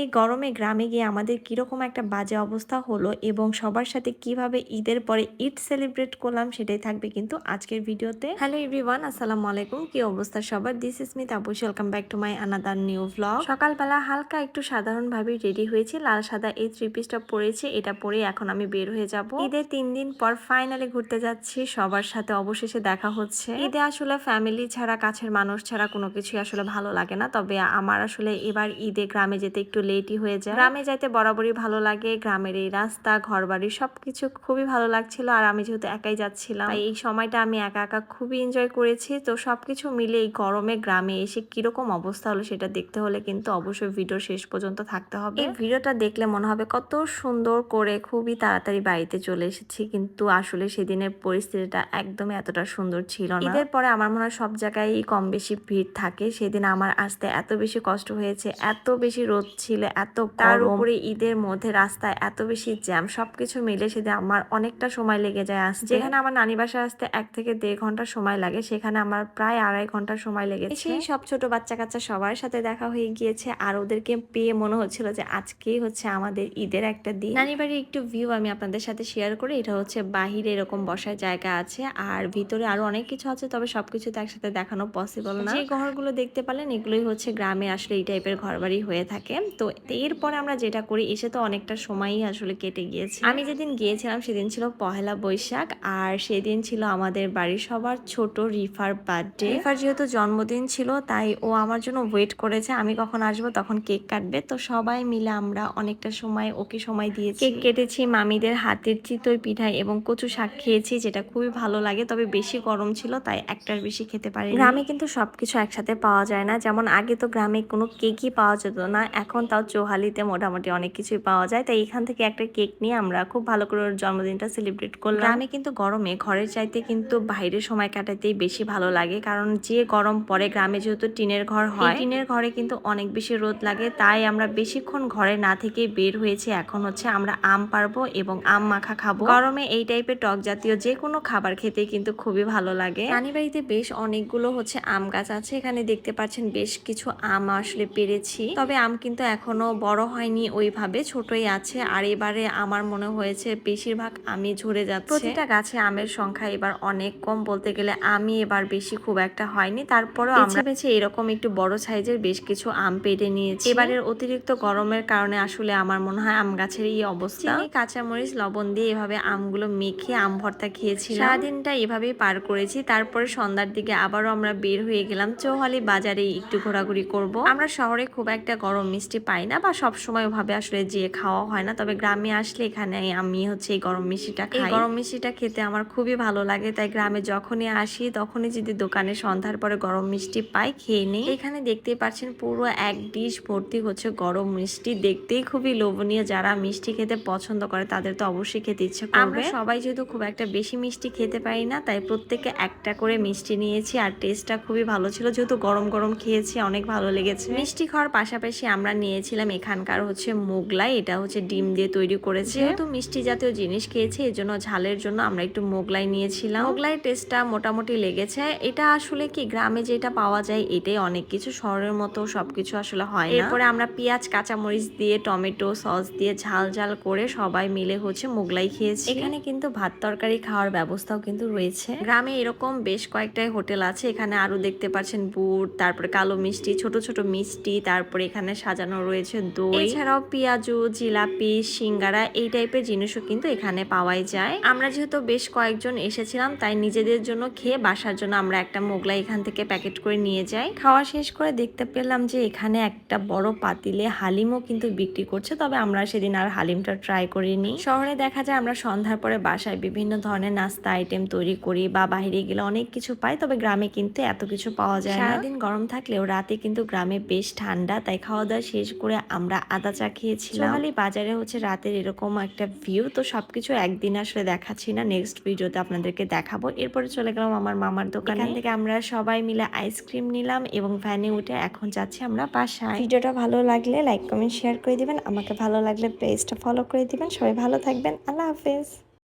এই গরমে গ্রামে গিয়ে আমাদের কীরকম একটা বাজে অবস্থা হলো এবং সবার সাথে কীভাবে ঈদের পরে ঈদ সেলিব্রেট করলাম সেটাই থাকবে কিন্তু আজকের ভিডিওতে। হ্যালো এভরিওয়ান আসসালামু আলাইকুম। কি অবস্থা সবার? This is Mit Abush welcome back to my another new vlog সকালবেলা হালকা একটু সাধারণভাবে রেডি হয়েছি। লাল সাদা এই থ্রি পিসটা পরেছি। এটা পরে এখন আমি বের হয়ে যাব। ঈদের তিন দিন পর ফাইনালি ঘুরতে যাচ্ছি। সবার সাথে অবশেষে দেখা হচ্ছে। ঈদে আসলে ফ্যামিলি ছাড়া, কাছের মানুষ ছাড়া কোনো কিছুই আসলে ভালো লাগে না। তবে আমার আসলে এবার ঈদে গ্রামে যেতে একটু লেটই হয়ে যায়। গ্রামে যাইতে বরাবরই ভালো লাগে গ্রামের এই রাস্তা ঘর বাড়ি সবকিছু খুবই ভালো লাগছিল আর আমি যেহেতু একাই যাচ্ছিলাম এই সময়টা আমি একা একা খুবই এনজয় করেছি। তো সবকিছু মিলে এই গরমে গ্রামে এসে কীরকম অবস্থা হলো সেটা দেখতে হলে কিন্তু অবশ্যই ভিডিও শেষ পর্যন্ত থাকতে হবে। এই ভিডিওটা দেখলে মনে হবে কত সুন্দর করে খুবই তাড়াতাড়ি বাড়িতে চলে এসেছি কিন্তু আসলে সেদিনের পরিস্থিতিটা একদমই এতটা সুন্দর ছিল না। ঈদের পরে আমার মনে হয় সব জায়গায় কম বেশি ভিড় থাকে সেদিন আমার আসতে এত বেশি কষ্ট হয়েছে এত বেশি রোদ ছিল। এত তার উপরে ঈদের মধ্যে রাস্তায় এত বেশি জ্যাম সবকিছু মিলে সেদিন আমার অনেকটা সময় লেগে যায় আসতে। যেখানে আমার নানি বাসায় আসতে এক থেকে দেড় ঘণ্টা সময় লাগে সেখানে আমার প্রায় আড়াই ঘণ্টা সময় লেগেছে। সেই সব ছোট বাচ্চা কাচ্চা সবার সাথে দেখা হয়ে গিয়েছে আর ওদেরকে পেয়ে মনে হচ্ছিল যে আজকেই হচ্ছে আমাদের ঈদের একটা দিন। নানি বাড়ির একটু ভিউ আমি আপনাদের সাথে শেয়ার করি এটা হচ্ছে বাহিরে এরকম বসার জায়গা আছে আর ভিতরে আরও অনেক কিছু আছে তবে সবকিছু তো একসাথে দেখানো পসিবল না। যে ঘরগুলো দেখতে পারলেন এগুলোই হচ্ছে গ্রামে আসলে এই টাইপের ঘর বাড়ি হয়ে থাকে। তো এরপরে আমরা যেটা করি এসে তো অনেকটা সময়ই আসলে কেটে গিয়েছে। আমি যেদিন গিয়েছিলাম সেদিন ছিল পহেলা বৈশাখ আর সেদিন ছিল আমাদের বাড়ির সবার ছোট রিফার বার্থডে। রিফার যেহেতু জন্মদিন ছিল তাই ও আমার জন্য ওয়েট করেছে আমি কখন আসব তখন কেক কাটবে। তো সবাই মিলে আমরা অনেকটা সময় ওকে সময় দিয়েছি। কেক কেটেছি মামিদের হাতের চিতই পিঠাই এবং কচু শাক খেয়েছি যেটা খুবই ভালো লাগে। তবে বেশি গরম ছিল তাই একটার বেশি খেতে পারি গ্রামে কিন্তু সবকিছু একসাথে পাওয়া যায় না। যেমন আগে তো গ্রামে কোনো কেকই পাওয়া যেত না এখন তাও চৌহালিতে মোটামুটি অনেক কিছুই পাওয়া যায়। তাই এখান থেকে একটা কেক নিয়ে আমরা খুব ভালো করে ওর জন্মদিনটা সেলিব্রেট করলাম। গ্রামে কিন্তু গরমে ঘরের চাইতে কিন্তু বাইরে সময় কাটাতেই বেশি ভালো লাগে। কারণ যে গরম পড়ে গ্রামে যেহেতু টিনের ঘর হয় টিনের ঘরে কিন্তু অনেক বেশি রোদ লাগে। তাই আমরা বেশিক্ষণ ঘরে না থেকে বের হয়েছি। এখন হচ্ছে আমরা আম পারব এবং আম মাখা খাব। গরমে এই টাইপের টক জাতীয় যে কোনো খাবার খেতে কিন্তু খুবই ভালো লাগে। রানী বাড়িতে বেশ অনেকগুলো হচ্ছে আম গাছ আছে। এখানে দেখতে পাচ্ছেন বেশ কিছু আম আসলে পেরেছি। তবে আম কিন্তু এখনও বড় হয়নি ওইভাবে ছোটই আছে। আর এবারে আমার মনে হয়েছে বেশিরভাগ আমি ঝরে যাচ্ছে। প্রতিটা গাছে আমের সংখ্যা এবার অনেক কম বলতে গেলে আমি এবার বেশি খুব একটা হয়নি। তারপরও আমরা বেছে এরকম একটু বড় সাইজের বেশ কিছু আম পেটে নিয়েছি। এবারের অতিরিক্ত গরমের কারণে আসলে আমার মনে হয় আম গাছের এই অবস্থা। কাঁচামরিচ লবণ দিয়ে এভাবে আমগুলো মেখে আম ভর্তা খেয়েছি সারাদিনটা এভাবেই পার করেছি। তারপরে সন্ধ্যার দিকে আবারও আমরা বের হয়ে গেলাম। চৌহালি বাজারে একটু ঘোরাঘুরি করব। আমরা শহরে খুব একটা গরম মিষ্টি পাই না বা সব সময় ওভাবে আসলে যে খাওয়া হয় না। তবে গ্রামে আসলে এখানে আমি হচ্ছে এই গরম মিষ্টিটা খাই। গরম মিষ্টিটা খেতে আমার খুবই ভালো লাগে। তাই গ্রামে যখনই আসি তখনই যদি দোকানে সন্ধ্যার পরে গরম মিষ্টি পাই খেয়ে নিই। এখানে দেখতেই পাচ্ছেন পুরো এক ডিশ ভর্তি হচ্ছে গরম মিষ্টি। দেখতেই খুবই লোভনীয়। যারা মিষ্টি খেতে পছন্দ করে তাদের তো অবশ্যই খেতে ইচ্ছে করবে। সবাই যেহেতু খুব একটা বেশি মিষ্টি খেতে পারি না তাই প্রত্যেকে একটা করে মিষ্টি নিয়েছি আর টেস্টটা খুবই ভালো ছিল। যেহেতু গরম গরম খেয়েছি অনেক ভালো লেগেছে। মিষ্টি খাওয়ার পাশাপাশি আমরা নিয়েছিলাম এখানকার হচ্ছে মোগলাই এটা হচ্ছে ডিম দিয়ে তৈরি করেছে। যেহেতু মিষ্টি জাতীয় জিনিস খেয়েছি এর জন্য ঝালের জন্য আমরা একটু মোগলাই নিয়েছিলাম। মোগলাই টেস্টটা মোটামুটি লেগেছে। এটা আসলে কি গ্রামে যেটা পাওয়া যায় এটাই অনেক কিছু শহরের মতো সবকিছু আসলে হয় এরপরে আমরা পেঁয়াজ কাঁচামরিচ দিয়ে টমেটো সস দিয়ে ঝাল ঝাল করে সবাই মিলে হচ্ছে মোগলাই খেয়েছি। এখানে কিন্তু ভাত তরকারি খাওয়ার ব্যবস্থাও কিন্তু রয়েছে। গ্রামে এরকম বেশ কয়েকটাই হোটেল আছে এখানে আরও দেখতে পাচ্ছেন বুট তারপরে কালো মিষ্টি ছোট ছোট মিষ্টি তারপরে এখানে সাজানো রয়েছে দই। এছাড়াও পেঁয়াজু জিলাপি সিঙ্গারা এই টাইপের জিনিসও কিন্তু এখানে পাওয়াই যায়। আমরা যেহেতু বেশ কয়েকজন এসেছিলাম তাই নিজেদের জন্য খেয়ে বাসার জন্য আমরা একটা মোগলাই এখান থেকে প্যাকেট করে নিয়ে যাই। খাওয়া শেষ করে দেখতে পেলাম যে এখানে একটা বড় পাতিলে হালিমও কিন্তু বিক্রি করছে তবে আমরা সেদিন আর হালিমটা ট্রাই করিনি। শহরে দেখা যায় আমরা সন্ধ্যার পরে বাসায় বিভিন্ন ধরনের নাস্তা আইটেম তৈরি করি বা বাইরে গেলে অনেক কিছু পাই তবে গ্রামে কিন্তু এত কিছু পাওয়া যায় না। সারাদিন গরম থাকলেও রাতে কিন্তু গ্রামে বেশ ঠান্ডা তাই খাওয়া দাওয়া শেষ করে আমরা আদা চা খেয়েছিলাম। সোহালি বাজারে হচ্ছে রাতের এরকম একটা ভিউ তো সবকিছু একদিন আসলে দেখাচ্ছি না নেক্সট ভিডিওতে আপনাদেরকে দেখাবো। এরপরে চলে গেলাম আমার মামার দোকান। থেকে আমরা সবাই মিলে আইসক্রিম নিলাম এবং ভ্যানে উঠে এখন যাচ্ছি আমরা বাসায়। ভিডিওটা ভালো লাগলে লাইক কমেন্ট শেয়ার করে দিবেন। আমাকে ভালো লাগলে পেজটা ফলো করে দিবেন। সবাই ভালো থাকবেন। আল্লাহ হাফেজ।